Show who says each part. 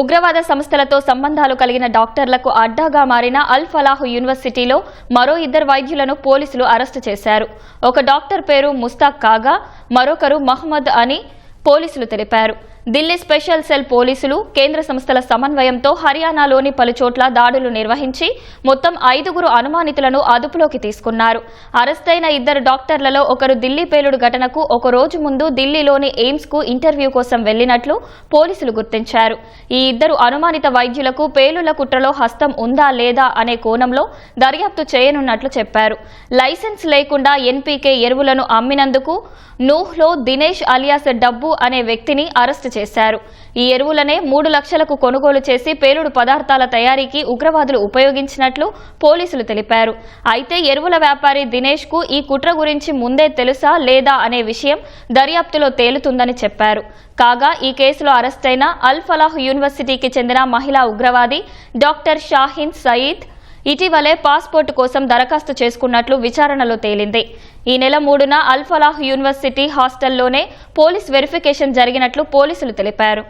Speaker 1: ఉగ్రవాద సంస్థలతో సంబంధాలు కలిగిన డాక్టర్లకు అడ్డాగా మారిన అల్ ఫలాహ్ యూనివర్సిటీలో మరో ఇద్దరు వైద్యులను పోలీసులు అరెస్టు చేశారు. ఒక డాక్టర్ పేరు ముస్తాక్ కాగా మరొకరు మహమ్మద్ అని పోలీసులు తెలిపారు. ఢిల్లీ స్పెషల్ సెల్ పోలీసులు కేంద్ర సంస్థల సమన్వయంతో హర్యానాలోని పలుచోట్ల దాడులు నిర్వహించి మొత్తం ఐదుగురు అనుమానితులను అదుపులోకి తీసుకున్నారు. అరెస్టైన ఇద్దరు డాక్టర్లలో ఒకరు ఢిల్లీ పేలుడు ఘటనకు ఒక రోజు ముందు ఢిల్లీలోని ఎయిమ్స్కు ఇంటర్వ్యూ కోసం వెళ్ళినట్లు పోలీసులు గుర్తించారు. ఈ ఇద్దరు అనుమానిత వైద్యులకు పేలుళ్ళ కుట్రలో హస్తం ఉందా లేదా అనే కోణంలో దర్యాప్తు చేయనున్నట్లు చెప్పారు. లైసెన్స్ లేకుండా ఎన్పీకే ఎరువులను అమ్మినందుకు నూహ్లో దినేష్ అలియాస్ డబ్బు అనే వ్యక్తిని అరెస్టు చేశారు. ఈ ఎరువులనే మూడు లక్షలకు కొనుగోలు చేసి పేలుడు పదార్థాల తయారీకి ఉగ్రవాదులు ఉపయోగించినట్లు పోలీసులు తెలిపారు. అయితే ఎరువుల వ్యాపారి దినేష్కు ఈ కుట్ర గురించి ముందే తెలుసా లేదా అనే విషయం దర్యాప్తులో తేలుతుందని చెప్పారు. కాగా ఈ కేసులో అరెస్టైన అల్ ఫలాహ్ యూనివర్సిటీకి చెందిన మహిళా ఉగ్రవాది డాక్టర్ షాహిన్ సయీద్ ఇటీవలే పాస్పోర్టు కోసం దరఖాస్తు చేసుకున్నట్లు విచారణలో తేలింది. ఈ నెల మూడున అల్ఫలాహ్ యూనివర్సిటీ హాస్టల్లోనే పోలీస్ వెరిఫికేషన్ జరిగినట్లు పోలీసులు తెలిపారు.